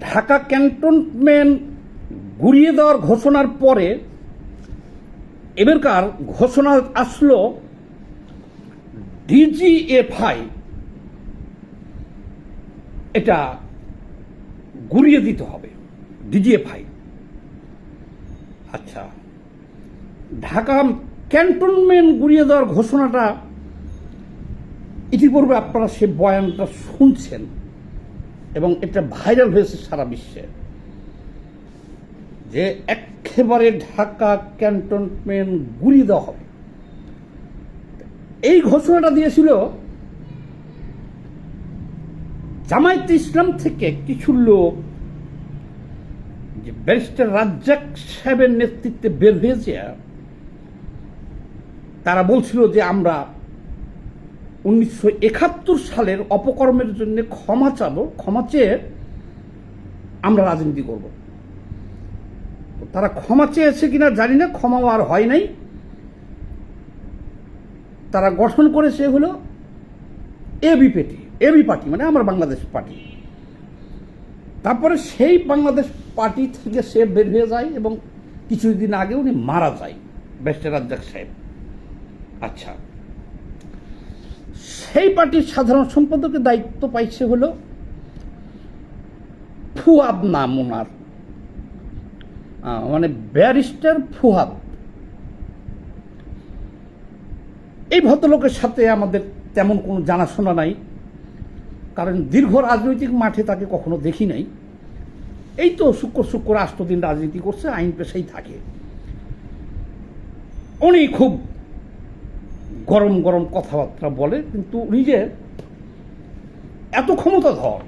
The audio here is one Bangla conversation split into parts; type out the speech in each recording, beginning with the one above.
ঢাকা ক্যান্টনমেন্ট ঘুরিয়ে দেওয়ার ঘোষণার পরে এবারকার ঘোষণা আসলো ডিজিএফআই এটা ঘুরিয়ে দিতে হবে, ডিজিএফআই। আচ্ছা ঢাকা ক্যান্টনমেন্ট ঘুরিয়ে দেওয়ার ঘোষণাটা ইতিপূর্বে আপনারা সে বয়ানটা শুনছেন। এবং এটা ভাইরাল হয়েছে সারা বিশ্বে। যে একেবারে ঢাকা ক্যান্টনমেন্ট গুড়িয়ে দেওয়া হবে। এই ঘোষণাটা দিয়েছিল জামায়াত ইসলাম থেকে কিছু লোক যে ব্যারিস্টার রাজ্জাক সাহেবের নেতৃত্বে বের হয়েছে, তারা বলছিল যে আমরা উনিশশো একাত্তর সালের অপকর্মের জন্য ক্ষমা চাবো, ক্ষমা চেয়ে আমরা রাজনীতি করব। তারা ক্ষমা চেয়েছে কিনা জানি না, ক্ষমাও আর হয় নাই। তারা গঠন করেছে হলো এবি পেটি এবি পার্টি মানে আমার বাংলাদেশ পার্টি। তারপরে সেই বাংলাদেশ পার্টি থেকে সে বের হয়ে যায় এবং কিছুদিন আগে উনি মারা যায়, ব্যারিস্টার রাজ্জাক সাহেব। আচ্ছা। সেই পার্টির সাধারণ সম্পাদকের দায়িত্ব পাইছে হলো ফুয়াদ নাম ওনার। মানে ব্যারিস্টার ফুয়াদ এই ভদ্রলোকের সাথে আমাদের তেমন কোনো জানাশোনা নাই, কারণ দীর্ঘ রাজনৈতিক মাঠে তাকে কখনো দেখি নাই। এই তো শুক্র শুক্র আষ্টদিন রাজনীতি করছে, আইন পেশাই থাকে। উনি খুব গরম গরম কথাবার্তা বলে, কিন্তু যে এত ক্ষমতা ধর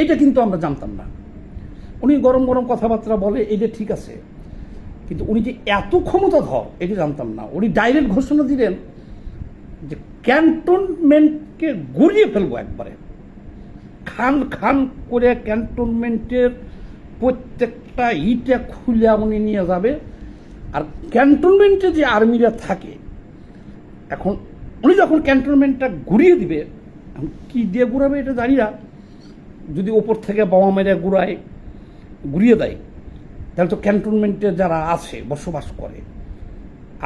এইটা কিন্তু আমরা জানতাম না। উনি গরম গরম কথাবার্তা বলে এইটা ঠিক আছে, কিন্তু উনি যে এত ক্ষমতা ধর এটা জানতাম না। উনি ডাইরেক্ট ঘোষণা দিলেন যে ক্যান্টনমেন্টকে গড়িয়ে ফেলব একবারে। খান খান করে ক্যান্টনমেন্টের প্রত্যেকটা ইটা খুলে উনি নিয়ে যাবে। আর ক্যান্টনমেন্টে যে আর্মিরা থাকে এখন উনি যখন ক্যান্টনমেন্টটা ঘুরিয়ে দিবে কি দিয়ে ঘুরাবে এটা জানি না। যদি ওপর থেকে বাবা মেরে ঘুরায়, ঘুরিয়ে দেয়, তাহলে তো ক্যান্টনমেন্টে যারা আছে, বসবাস করে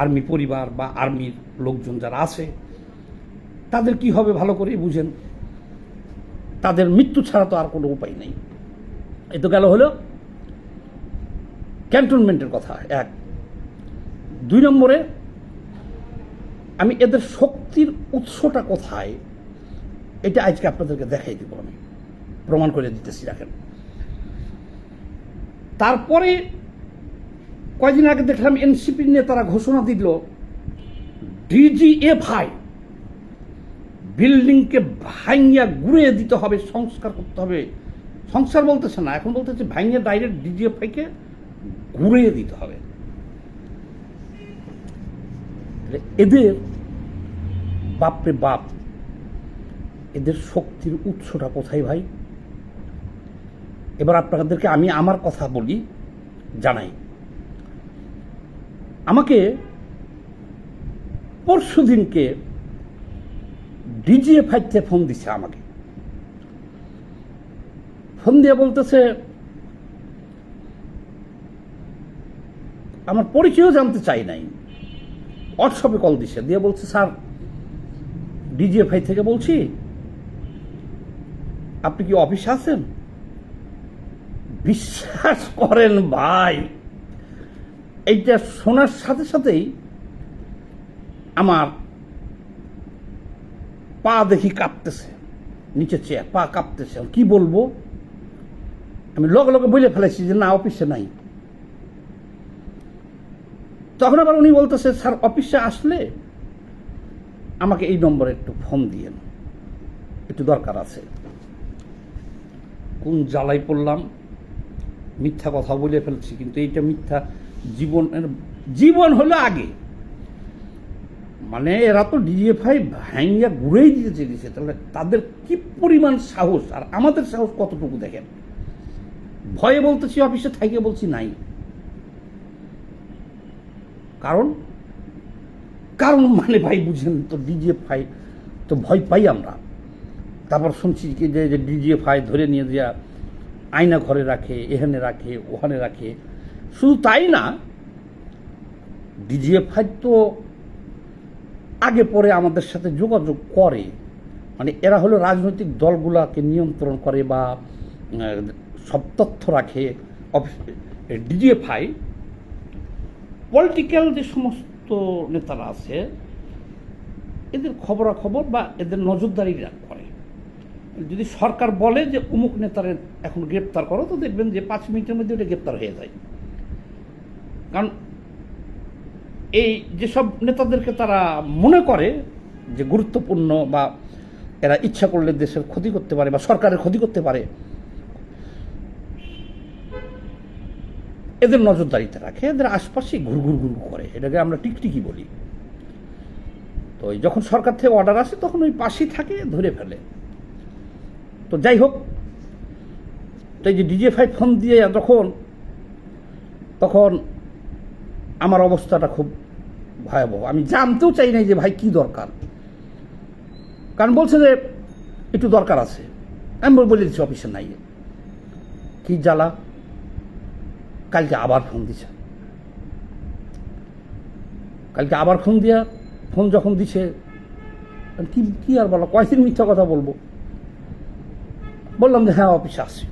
আর্মি পরিবার বা আর্মির লোকজন যারা আছে, তাদের কি হবে ভালো করেই বুঝেন। তাদের মৃত্যু ছাড়া তো আর কোনো উপায় নেই। এ তো গেল হলো ক্যান্টনমেন্টের কথা। এক, দুই নম্বরে আমি এদের শক্তির উৎসটা কোথায়, এটা আজকে আপনাদেরকে দেখাই দিব আমি। প্রমাণ করে দিতেছি, রাখেন। তারপরে কয়দিন আগে দেখলাম এনসিপির নেতারা ঘোষণা দিল, ডিজিএফআই বিল্ডিংকে ভাঙিয়া গুড়িয়ে দিতে হবে, সংস্কার করতে হবে। সংস্কার বলতেছে না, এখন বলতেছে ভাঙিয়ে ডাইরেক্ট ডিজিএফআইকে ঘুরিয়ে দিতে হবে তাহলে এদের বাপরে বাপ, এদের শক্তির উৎসটা কোথায় ভাই? এবার আপনাদেরকে আমি আমার কথা বলি, জানাই। আমাকে পরশু দিনকে ডিজিএফআইতে ফোন দিছে আমাকে। ফোন দিয়ে বলতেছে, আমার পরিচয়ও জানতে চাই নাই। হোয়াটসঅ্যাপে কল দিছে। দিয়ে বলছে, স্যার ডিজিএফআই থেকে বলছি, আপনি কি অফিসে আছেন? বিশ্বাস করেন ভাই, এইটা শোনার সাথে সাথেই আমার পা দেখি কাঁপতেছে নিচে চেয়ে পা কাঁপতেছে। কি বলব? আমি লগে লগে বলে ফেলেছি যে না, অফিসে নাই। তখন আবার উনি বলতেছে, স্যার, অফিসে আসলে আমাকে এই নম্বরে একটু ফোন দিয়েন। একটু দরকার আছে। কোন জ্বালাই পড়লাম, মিথ্যা কথা বলে ফেলছি, কিন্তু এইটা মিথ্যা জীবনের, জীবন হলো আগে। মানে এরা তো ডিজিএফআই ভাঙ্গা ঘুরেই দিতে চেয়েছে, তাহলে তাদের কি পরিমাণ সাহস? আর আমাদের সাহস কতটুকু দেখেন? ভয়ে বলতেছি, অফিসে থাইকে বলছি, নাই। কারণ? কারণ মানে ভাই বুঝেন তো ডিজিএফআই তো ভয় পাই আমরা। তারপর শুনছি কি যে ডিজিএফআই ধরে নিয়ে দেওয়া আয়না ঘরে রাখে, এখানে রাখে, ওখানে রাখে। শুধু তাই না ডিজিএফআই তো আগে পরে আমাদের সাথে যোগাযোগ করে। মানে এরা হলো রাজনৈতিক দলগুলাকে নিয়ন্ত্রণ করে বা সব তথ্য রাখে। অফিস ডিজিএফআই পলিটিক্যাল যে সমস্ত নেতারা আছে, এদের খবরাখবর বা এদের নজরদারি করে, যদি সরকার বলে যে অমুক নেতারে এখন গ্রেপ্তার করো, তো দেখবেন যে পাঁচ মিনিটের মধ্যে ওটা গ্রেপ্তার হয়ে যায়। কারণ এই যেসব নেতাদেরকে তারা মনে করে যে গুরুত্বপূর্ণ বা এরা ইচ্ছা করলে দেশের ক্ষতি করতে পারে বা সরকারের ক্ষতি করতে পারে এদের নজরদারিতে রাখে, এদের আশপাশে ঘুর ঘুর ঘুর করে, এটাকে আমরা টিকটিকি বলি। তো যখন সরকার থেকে অর্ডার আসে, তখন ওই পাশেই থাকে, ধরে ফেলে। তো যাই হোক, তো এই যে ডিজিএফআই ফোন দিয়ে যখন তখন আমার অবস্থাটা খুব ভয়াবহ। আমি জানতেও চাই নাই যে ভাই কি দরকার। কারণ বলছে যে একটু দরকার আছে। আমি বলে দিচ্ছি অফিসে নাই। কি জ্বালা? কালকে আবার ফোন দিছে। কালকে আবার ফোন দিয়া, ফোন যখন দিছে কি কি আর বলো, কয়দিন মিথ্যা কথা বলব? বললাম যে হ্যাঁ অফিসে আসছি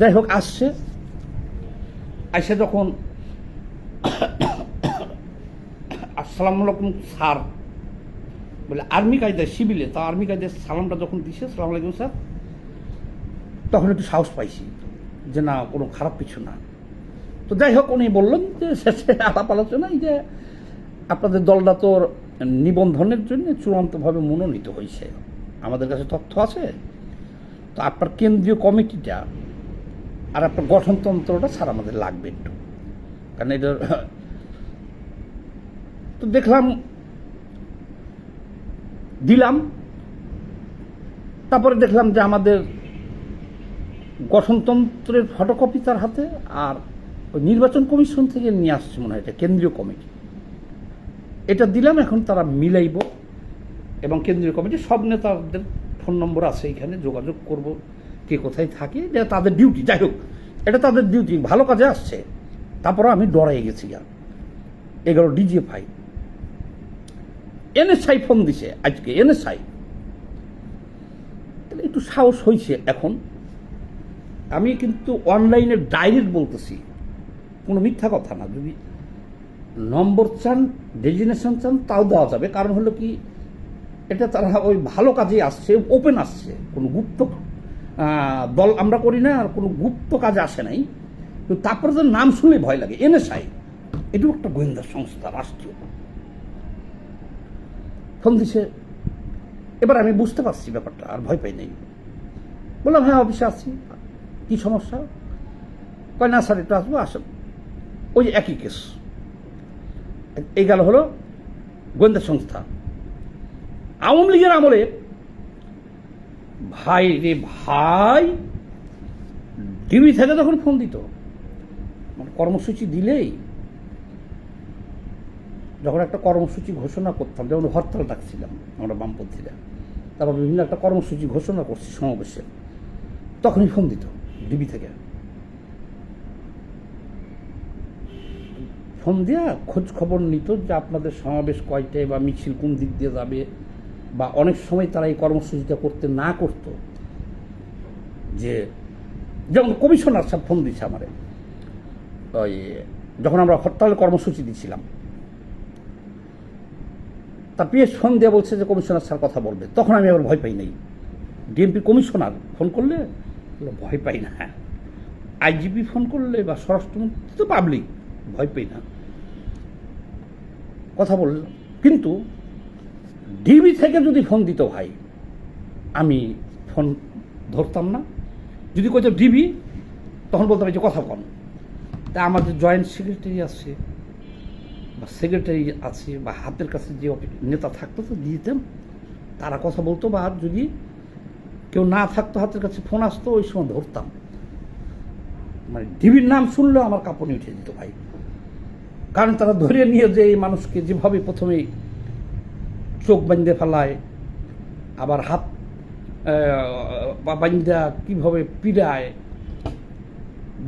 যাই হোক, আসছে। আসে যখন আসসালামু আলাইকুম স্যার বলে, আর্মি কায়দায়, সিভিলে, তা আর্মি কায়দায় সালামটা যখন দিছে, সালাম আলাইকুম স্যার, তখন একটু সাহস পাইছি। যে না, কোনো খারাপ কিছু না। তো যাই হোক, উনি বললেন যে শেষে আলাপ আলোচনায় যে আপনাদের দলটা তো নিবন্ধনের জন্য চূড়ান্তভাবে মনোনীত হয়েছে। আমাদের কাছে তথ্য আছে। তো আপনার কেন্দ্রীয় কমিটিটা আর আপনার গঠনতন্ত্রটা স্যার আমাদের লাগবে একটু। কারণ এটা তো দেখলাম, দিলাম। তারপরে দেখলাম যে আমাদের গঠনতন্ত্রের ফটোকপি তার হাতে আর নির্বাচন কমিশন থেকে নিয়ে আসছে মনে হয় এটা, কেন্দ্রীয় কমিটি। এটা দিলাম, এখন তারা মিলাইব এবং কেন্দ্রীয় কমিটি, সব নেতাদের ফোন নম্বর আছে এখানে, যোগাযোগ করব, কে কোথায় থাকে, এটা তাদের ডিউটি যাই হোক, এটা তাদের ডিউটি ভালো কাজে আসছে। তারপরে আমি ডরাই গেছি আর। এগারো ডিজিএফআই এনএসআই ফোন দিছে আজকে এনএসআই একটু সাহস হয়েছে এখন। আমি কিন্তু অনলাইনে ডাইরেক্ট বলতেছি, কোনো মিথ্যা কথা না। যদি নম্বর চান, ডেজিনেশন চান, তাও দেওয়া যাবে। কারণ হলো কি, এটা তারা ওই ভালো কাজে আসছে, ওপেন আসছে। কোনো গুপ্ত দল আমরা করি না, আর কোনো গুপ্ত কাজে আসে নাই। কিন্তু তারপরে তো নাম শুনলে ভয় লাগে। এনএসআই এটাও একটা গোয়েন্দা সংস্থা, রাষ্ট্রীয়। ফোন দিছে। এবার আমি বুঝতে পারছি ব্যাপারটা, আর ভয় পাই নাই। বললাম হ্যাঁ অফিসে আছি। কি সমস্যা? কয়, না স্যার, একটু আসব, আসেন। ওই একই কেস। এই গেল হলো গোয়েন্দা সংস্থা। আওয়ামী লীগের আমলে ভাই রে ভাই টিভি থেকে তখন ফোন দিত মানে কর্মসূচি দিলেই যখন একটা কর্মসূচি ঘোষণা করতাম, যেমন হরতাল ডাকছিলাম আমরা বামপন্থীরা, তারপর বিভিন্ন একটা কর্মসূচি ঘোষণা করছি সমাবেশে, তখনই ফোন দিত। ডিবি থেকে। ফোন দেওয়া খোঁজ খবর নিত যে আপনাদের সমাবেশ কয়টায় বা মিছিল কোন দিক দিয়ে যাবে বা অনেক সময় তারা এই কর্মসূচিটা করতে না করতো। যে যেমন কমিশনার সাহেব ফোন দিচ্ছে আমারে। ওই যখন আমরা হরতালের কর্মসূচি দিচ্ছিলাম তার পিএস ফোন দিয়ে বলছে যে কমিশনার স্যার কথা বলবে। তখন আমি আবার ভয় পাই নাই। ডিএমপি কমিশনার ফোন করলে ভয় পাই না। আইজিপি ফোন করলে বা স্বরাষ্ট্রমন্ত্রী তো পাবলিক ভয় পাই না। কথা বলল কিন্তু ডিবি থেকে যদি ফোন দিত ভাই, আমি ফোন ধরতাম না। যদি কইতো ডিবি তখন বলতাম যে কথা কম তা আমাদের জয়েন্ট সেক্রেটারি আছে, বা সেক্রেটারি আছে, বা হাতের কাছে যে নেতা থাকতো তো দিতাম তারা কথা বলতো বা যদি কেউ না থাকতো, হাতের কাছে ফোন আসতো, ওই সময় ধরতাম। মানে ডিবির নাম শুনলেও আমার কাঁপনি উঠে যেত ভাই। কারণ তারা ধরে নিয়ে যে এই মানুষকে যেভাবে প্রথমে চোখ বাঁধতে ফেলায়, আবার হাত বা বান্দা কীভাবে পীড়ায়,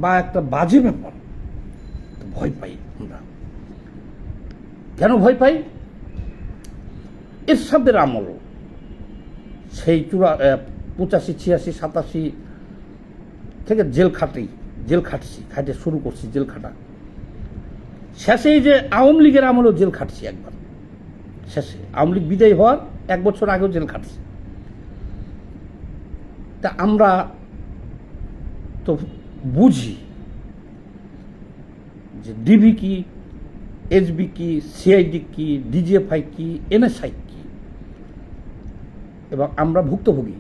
বা একটা বাজে ব্যাপার, তো ভয় পাই আমরা। কেন ভয় পাই? এর এরশাদের আমল সেই চূড়া পঁচাশি, ছিয়াশি, সাতাশি থেকে জেল খাটি জেল খাটছি, খাটে শুরু করছি জেল খাটা। শেষে এই যে আওয়ামী লীগের আমলেও জেল খাটছি একবার। শেষে। আওয়ামী লীগ বিদায় হওয়ার এক বছর আগেও জেল খাটছি। তা আমরা তো বুঝি যে ডিবি কি, এসবি কি, সিআইডি কি, ডিজিএফআই কি, এনএসআই কি, এবং আমরা ভুক্তভোগী।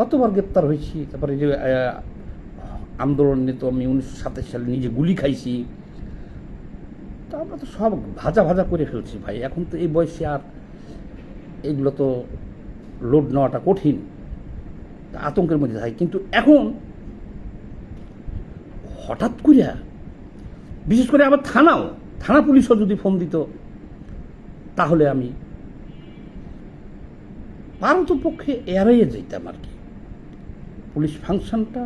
কতবার গ্রেপ্তার হয়েছি, তারপরে যে আন্দোলনে তো আমি উনিশশো সাতাশ সালে নিজে গুলি খাইছি। তা আমরা তো সব ভাজা ভাজা করে ফেলছি ভাই। এখন তো এই বয়সে আর এগুলো তো লোড নেওয়াটা কঠিন। আতঙ্কের মধ্যে থাকে। কিন্তু এখন হঠাৎ করে বিশেষ করে আবার থানাও, থানা পুলিশও যদি ফোন দিত, তাহলে আমি পারত পক্ষে এড়াইয়ে যেতাম আর কি। পুলিশ ফাংশনটা,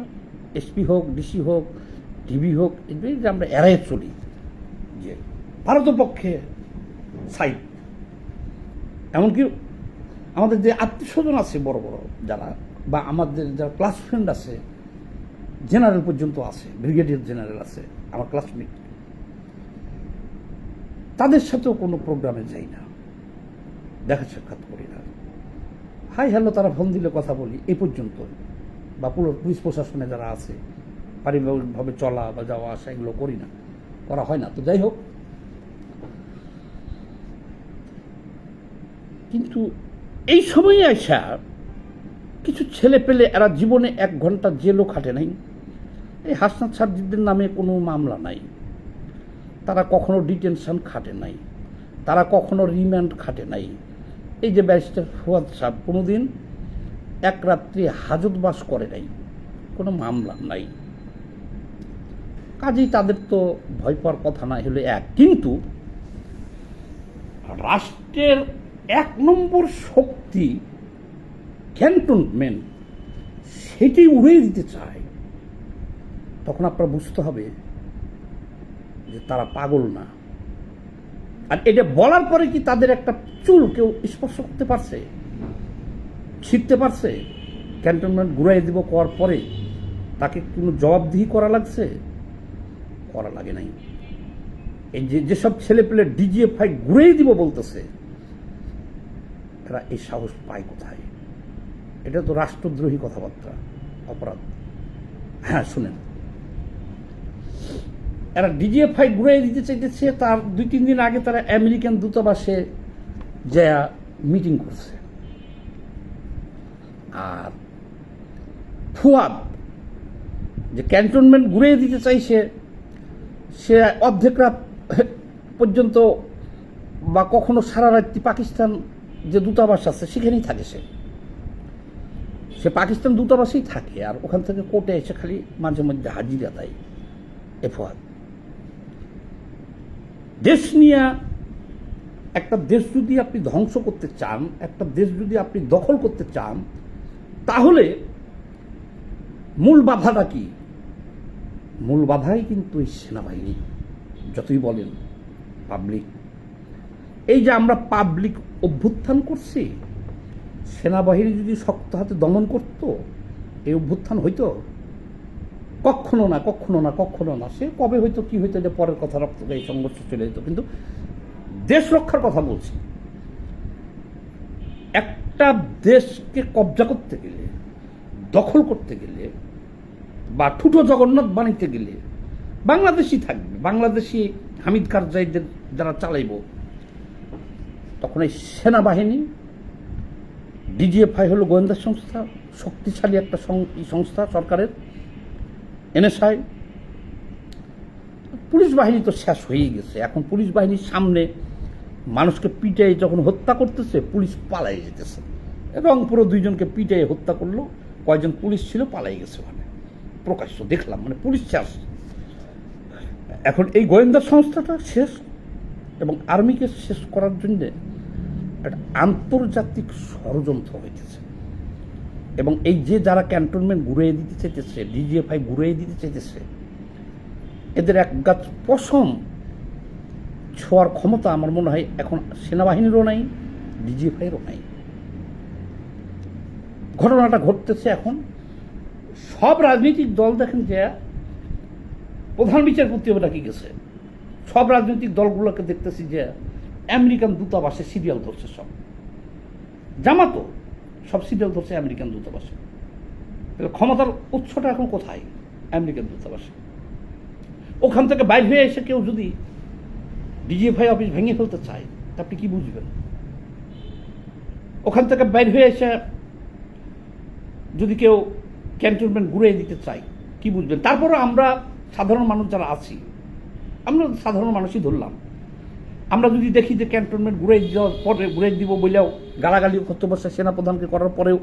এসপি হোক, ডিসি হোক টিভি হোক এগুলো আমরা এড়াইয়ে চলি, যে ভারত পক্ষে সাইড এমনকি আমাদের যে আত্মীয় স্বজন আছে বড় বড় যারা, বা আমাদের যারা ক্লাস ফ্রেন্ড আছে জেনারেল পর্যন্ত আছে ব্রিগেডিয়ার জেনারেল আছে, আমার ক্লাসমেট তাদের সাথেও কোনো প্রোগ্রামে যাই না, দেখা সাক্ষাৎ করি না। হাই হ্যালো তারা ফোন দিলে কথা বলি এই পর্যন্ত বা পুলিশ প্রশাসনে যারা আছে, পারিবারিকভাবে চলা বা যাওয়া আসা এগুলো করি না, করা হয় না। তো যাই হোক, কিন্তু এই সময়ে আসা কিছু ছেলে পেলে এরা জীবনে এক ঘণ্টা জেলও খাটে নাই। এই হাসনাত সার্জিদের নামে কোনো মামলা নাই। তারা কখনো ডিটেনশন খাটে নাই। তারা কখনো রিমান্ড খাটে নাই। এই যে ব্যারিস্টার ফুয়াদ সাহ কোনোদিন এক রাত্রি হাজতবাস করে নাই, কোনো মামলা নাই। কাজেই তাদের তো ভয় পাওয়ার কথা না হলে এক। কিন্তু রাষ্ট্রের এক নম্বর শক্তি ক্যান্টনমেন্ট, সেটি উড়িয়ে দিতে চায়। তখন আপনার বুঝতে হবে যে তারা পাগল না। আর এটা বলার পরে কি তাদের একটা চুল কেউ স্পর্শ করতে পারছে? ছিঁড়তে পারছে? ক্যান্টনমেন্ট ঘুরাই দিব করার পরে তাকে কোনো জবাবদিহি করা লাগছে? করা লাগে নাই। এই যে যেসব ছেলে পেলে ডিজিএফআই ঘুরেই দিব বলতেছে, এরা এই সাহস পায় কোথায়? এটা তো রাষ্ট্রদ্রোহী কথাবার্তা, অপরাধ। হ্যাঁ শুনেন। এরা ডিজিএফআই ঘুরে দিতে চাইতেছে, তার দুই তিন দিন আগে তারা আমেরিকান দূতাবাসে যা মিটিং করছে। আর ফুয়াদ, যে ক্যান্টনমেন্ট ঘুরে দিতে চাইছে সে অর্ধেক রাত পর্যন্ত বা কখনো সারা রাত্রি পাকিস্তান যে দূতাবাস আছে সেখানেই থাকে সে। সে পাকিস্তান দূতাবাসেই থাকে আর ওখান থেকে কোর্টে এসে খালি মাঝে মধ্যে হাজিরা দেয় এ ফুয়াদ। দেশ নিয়ে একটা দেশ যদি আপনি ধ্বংস করতে চান, একটা দেশ যদি আপনি দখল করতে চান তাহলে মূল বাধাটা কি? মূল বাধাই কিন্তু এই সেনাবাহিনী, যতই বলেন পাবলিক এই যে আমরা পাবলিক অভ্যুত্থান করছি, সেনাবাহিনী যদি শক্ত হাতে দমন করত, এই অভ্যুত্থান হইতো? কখনো না কখনো না কখনো না। সে কবে হয়তো কি হইতো যে পরের কথা রক্ত এই সংঘর্ষ চলে যেত। কিন্তু দেশ রক্ষার কথা বলছি। একটা দেশকে কবজা করতে গেলে, দখল করতে গেলে, বা ঠুটো জগন্নাথ বানাইতে গেলে বাংলাদেশি থাকবে। বাংলাদেশি হামিদ কারজাইদের যারা চালাইব, তখন এই সেনাবাহিনী, ডিজিএফআই হলো গোয়েন্দা সংস্থা, শক্তিশালী একটা সংস্থা সরকারের, এনএসআই। পুলিশ বাহিনী তো শেষ হয়েই গেছে। এখন পুলিশ বাহিনীর সামনে মানুষকে পিটাই যখন হত্যা করতেছে, পুলিশ পালাই যেতেছে। রংপুরে দুইজনকে পিটাই হত্যা করল কয়েকজন পুলিশ ছিল, পালাই গেছে ওখানে। প্রকাশ্য দেখলাম মানে পুলিশ শেষ এখন এই গোয়েন্দা সংস্থাটা শেষ, এবং আর্মিকে শেষ করার জন্যে একটা আন্তর্জাতিক ষড়যন্ত্র হইতেছে। এবং এই যে যারা ক্যান্টনমেন্ট ঘুরিয়ে দিতে চাইতেছে, ডিজিএফআই ঘুরিয়ে দিতে চাইতেছে, এদের এক গাছ পশম ছোঁয়ার ক্ষমতা আমার মনে হয় এখন সেনাবাহিনীরও নাই, ডিজিএফআইয়েরও নাই। ঘটনাটা ঘটতেছে এখন। সব রাজনৈতিক দল দেখেন যে প্রধান বিচারপতি ডাকি গেছে। সব রাজনৈতিক দলগুলোকে দেখতেছি যে আমেরিকান দূতাবাসে সিরিয়াল ধরছে সব। জামাতো সব সিরিয়াল ধরছে আমেরিকান দূতাবাসে। ক্ষমতার উৎসটা এখন কোথায় আমেরিকান দূতাবাসে? ওখান থেকে বাইর হয়ে এসে কেউ যদি ডিজিএফআই অফিস ভেঙে ফেলতে চায় আপনি কি বুঝবেন? ওখান থেকে বাইর হয়ে এসে যদি কেউ ক্যান্টনমেন্ট ঘুরিয়ে দিতে চাই কি বুঝবেন? তারপরে আমরা সাধারণ মানুষ যারা আছি, আমরা সাধারণ মানুষই ধরলাম। আমরা যদি দেখি যে ক্যান্টনমেন্ট ঘুরে দেওয়ার পরে ঘুরে দিব বলেও গালাগালি করতে বসে, সেনাপ্রধানকে করার পরেও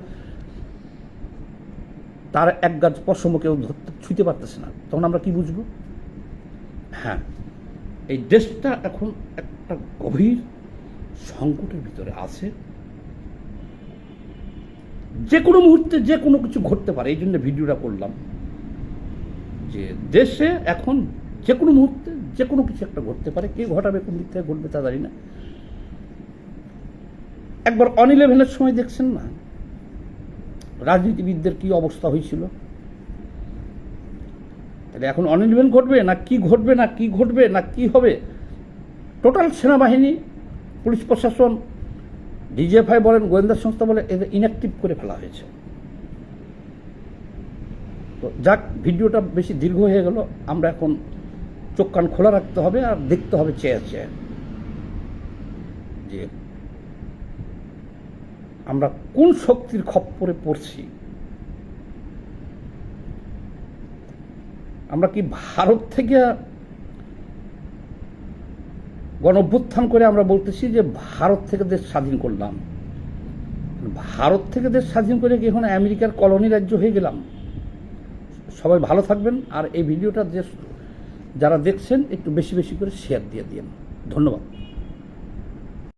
তার এক গাছ পশম কেউ ছুঁতে পারতেছে না। তখন আমরা কি বুঝব? হ্যাঁ। এই দেশটা এখন একটা গভীর সংকটের ভিতরে আছে। যে কোনো মুহূর্তে যে কোনো কিছু ঘটতে পারে, এই জন্য ভিডিওটা করলাম। যে দেশে এখন যে কোনো মুহূর্তে যে কোনো কিছু একটা ঘটতে পারে, কে ঘটাবে, কোন দিক থেকে ঘটবে তা জানি না। একবার অন ইলেভেনের সময় দেখছেন না? রাজনীতিবিদদের কি অবস্থা হয়েছিল? তাহলে এখন অন ইলেভেন ঘটবে না কি ঘটবে, না কি ঘটবে, না কি হবে? টোটাল সেনাবাহিনী, পুলিশ প্রশাসন, ডিজিএফআই বলেন, গোয়েন্দা সংস্থা বলে এদের ইনঅ্যাক্টিভ করে ফেলা হয়েছে। তো যাক, ভিডিওটা বেশি দীর্ঘ হয়ে গেল। আমরা এখন চোখ কান খোলা রাখতে হবে আর দেখতে হবে চেয়ে চেয়ে যে আমরা কোন শক্তির খপ্পরে পড়ছি? আমরা কি ভারত থেকে গণ অভ্যুত্থান করে আমরা বলতেছি যে ভারত থেকে দেশ স্বাধীন করলাম? ভারত থেকে দেশ স্বাধীন করে কি এখন আমেরিকার কলোনি রাজ্য হয়ে গেলাম? সবাই ভালো থাকবেন, আর এই ভিডিওটা যে যারা দেখছেন, একটু বেশি বেশি করে শেয়ার দিয়ে দিন ধন্যবাদ।